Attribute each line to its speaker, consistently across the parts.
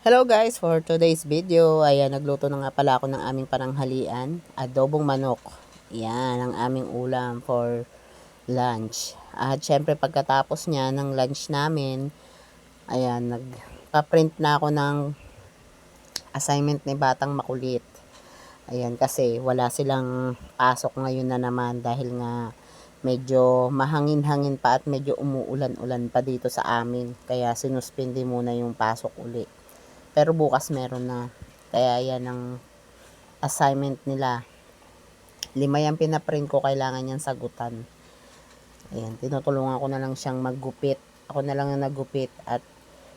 Speaker 1: Hello guys, for today's video, ayan, nagluto na nga pala ako ng aming pananghalian, adobong manok. Yan, ang aming ulam for lunch. At syempre pagkatapos niya ng lunch namin, ayan, nagpa-print na ako ng assignment ni Batang Makulit. Ayan, kasi wala silang pasok ngayon na naman dahil nga medyo mahangin-hangin pa at medyo umuulan-ulan pa dito sa amin. Kaya sinuspindi muna yung pasok uli. Pero bukas meron na. Kaya yan ang assignment nila. Lima yung pinaprint ko, kailangan niyang sagutan. Ayan, tinutulungan ko na lang siyang maggupit. Ako na lang ang naggupit at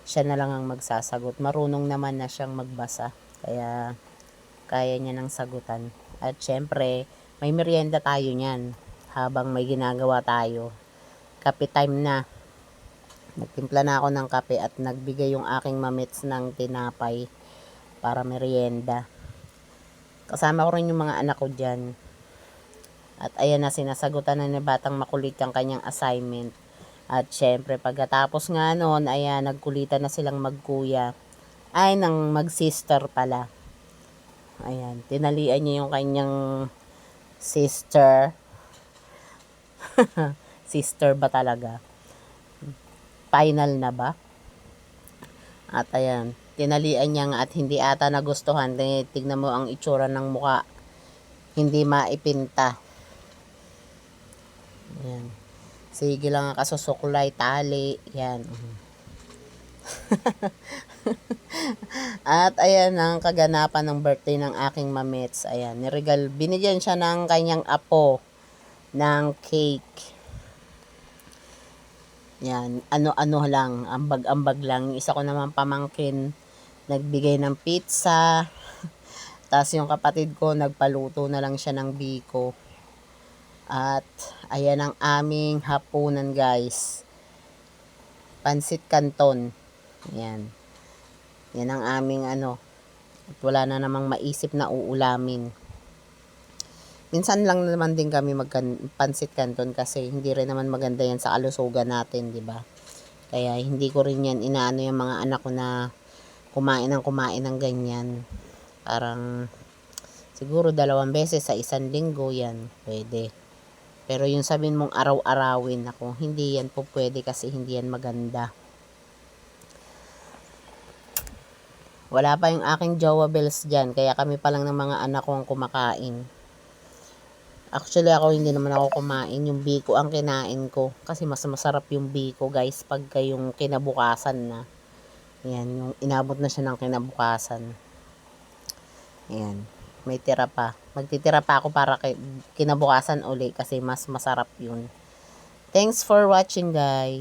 Speaker 1: siya na lang ang magsasagot. Marunong naman na siyang magbasa. Kaya kaya niya ng sagutan. At syempre, may merienda tayo niyan habang may ginagawa tayo. Kape time na. Nagtimpla na ako ng kape at nagbigay yung aking mamits ng tinapay para merienda. Kasama ko rin yung mga anak ko dyan. At ayan na, sinasagutan na ni Batang Makulit ang kanyang assignment. At syempre, pagkatapos nga noon, ayan, nagkulitan na silang magkuya. Ay, nang mag-sister pala. Ayan, tinalian niya yung kanyang sister. sister ba talaga? Final na ba? At ayan, tinalian niya nga at hindi ata nagustuhan. Tignan mo ang itsura ng muka. Hindi maipinta. Ayan. Sige lang ang kasusuklay, tali. Yan. At ayan ang kaganapan ng birthday ng aking mamets. Ayan, niregal, binigyan siya ng kanyang apo ng cake. Yan, ano-ano lang, ambag-ambag lang. Isa ko naman pamangkin, nagbigay ng pizza. Tapos yung kapatid ko, nagpaluto na lang siya ng biko. At, ayan ang aming hapunan guys. Pansit Canton. Yan. Yan ang aming ano. At wala na namang maisip na uulamin. Minsan lang naman din kami magpansit canton kasi hindi rin naman maganda yan sa kalusugan natin, di ba? Kaya hindi ko rin yan inaano yung mga anak ko na kumain ng kumain ng ganyan. Parang siguro dalawang beses sa isang linggo yan, pwede. Pero yung sabihin mong araw-arawin ako, hindi yan po pwede kasi hindi yan maganda. Wala pa yung aking jowa bells dyan, kaya kami pa lang ng mga anak ko ang kumakain. Actually, ako hindi naman ako kumain. Yung biko ang kinain ko. Kasi mas masarap yung biko, guys, pagka yung kinabukasan na. Yan, yung inabot na siya ng kinabukasan. Ayan, may tira pa. Magtitira pa ako para kay, kinabukasan uli kasi mas masarap yun. Thanks for watching, guys.